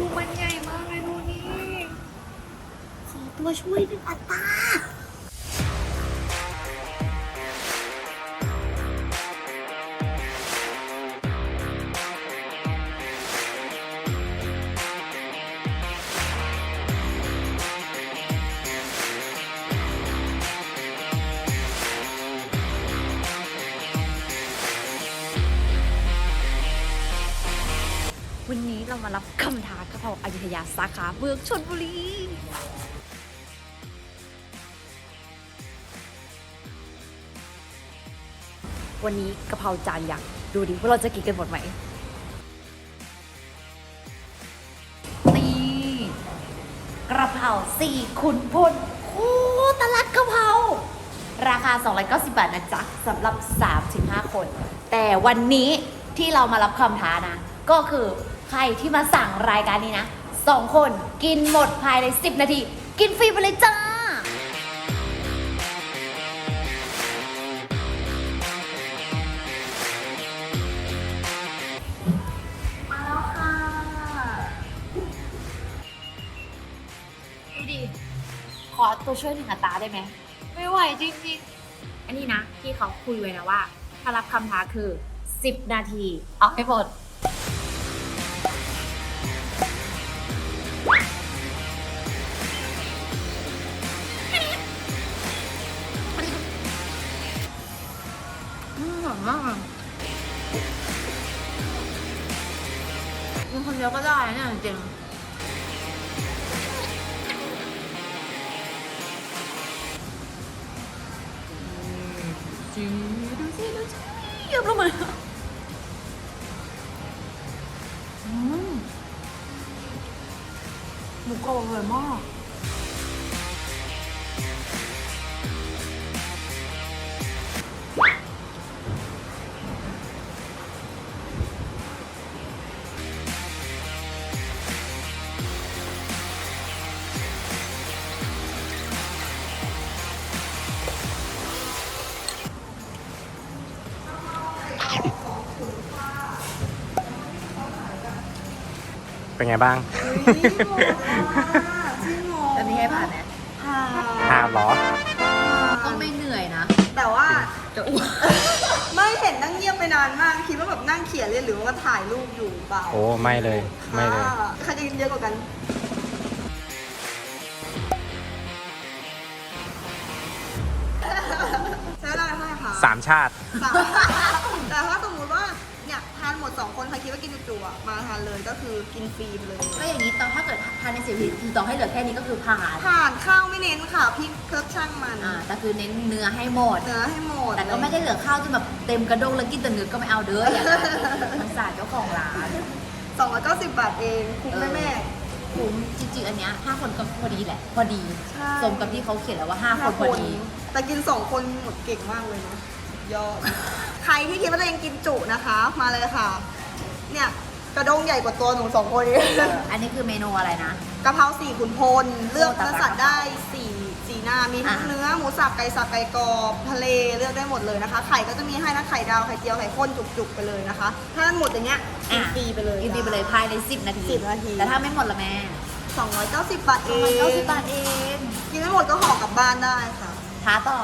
ดูมันใหญ่มากเลยดูนี่ขอตัวช่วยหนึ่งอัตรา มารับคำท้ากะเพราอยุธยาสาขาเมืองชนบุรีวันนี้กะเพราจานยักษ์ดูดิว่าเราจะกินกันหมดไหมนี่กระเพราสี่ขุนพลโอ้ตลาดกะเพราราคา 290 บาทนะจ๊ะสำหรับ 3-5 คน แต่วันนี้ที่เรามารับคำท้านะ ก็คือ ใครที่มาสั่งรายการนี้นะสองคนกินหมดภายใน 10 นาที กินฟรีไปเลยจ้า มาแล้วค่ะ ดูดิ ขอตัวช่วยหนึ่งอัตราได้ไหม ไม่ไหวจริงๆ อันนี้นะที่เขาคุยไว้นะว่า ถ้ารับคำท้าคือ 10 นาที เอาให้หมด มากกินคนเดียวก็ได้เนี่ยจริงจริงดูสิดูสิเยอะลงมาอืมหมูกรอบอร่อยมาก เป็นไงบ้างแบบนี้ให้ผ่านไหมห้ามเหรอ ก็ไม่เหนื่อยนะแต่ว่า จะอ้วนไม่เห็นนั่งเงียบไปนานมาก คิดว่าแบบนั่งเขียนเลยหรือว่าถ่ายรูปอยู่เปล่าโอ้ไม่เลย ไม่เลย อ่าใครจะกินเยอะกว่ากัน ใช้เวลาเท่าไหร่คะสามชาติ สามแต่ถ้าสมมุติว่า ใครคิดว่ากินจุๆอะมาทานเลยก็คือกินฟรีไปเลย ก็อย่างนี้ตอนถ้าเกิดทานในสิบนาทีคือต่อให้เหลือแค่นี้ก็คือผ่านผ่านข้าวไม่เน้นค่ะพริกเคิร์ฟช่างมันอ่าแต่คือเน้นเนื้อให้หมด เนื้อให้หมดแต่ก็ไม่ได้เหลือข้าวจนแบบเต็มกระด้งแล้วกินแต่เนื้อก็ไม่เอาเด้ออย่างนั้นสงสารเจ้าของร้านสองร้อยเก้าสิบบาทเองคุ้มไหมแม่คุ้มจริงๆอันเนี้ยห้าคนก็พอดีแหละ พอดีใช่สมกับที่เขาเขียนแล้วว่าห้าคนพอดี แต่กินสองคนหมดเก่งมากเลยนะยอดใครที่คิดว่าตัวเองกินจุนะคะ มาเลยค่ะ เนี่ยกระด้งใหญ่กว่าตัวหนูสองคนเองอันนี้คือเมนูอะไรนะ กะเพราสี่ขุนพล เลือกโอ้แต่เนื้อสัตว์ได้สี่สี่หน้ามีทั้งอะเนื้อหมูสับไก่สับไก่กรอบทะเลเลือกได้หมดเลยนะคะ ไข่ก็จะมีให้นะไข่ดาวไข่เจียวไข่ข้นจุกๆไปเลยนะคะ ถ้าหมดอย่างเงี้ยกินฟรีไปเลยกินฟรีไปเลยภายใน10 นาที10นาทีแต่ถ้าไม่หมดละแม่สองร้อยเก้าสิบบาทเอประงมาณ90บาทเองกินไม่หมดก็ห่อกลับบ้านได้ค่ะท้าต่อ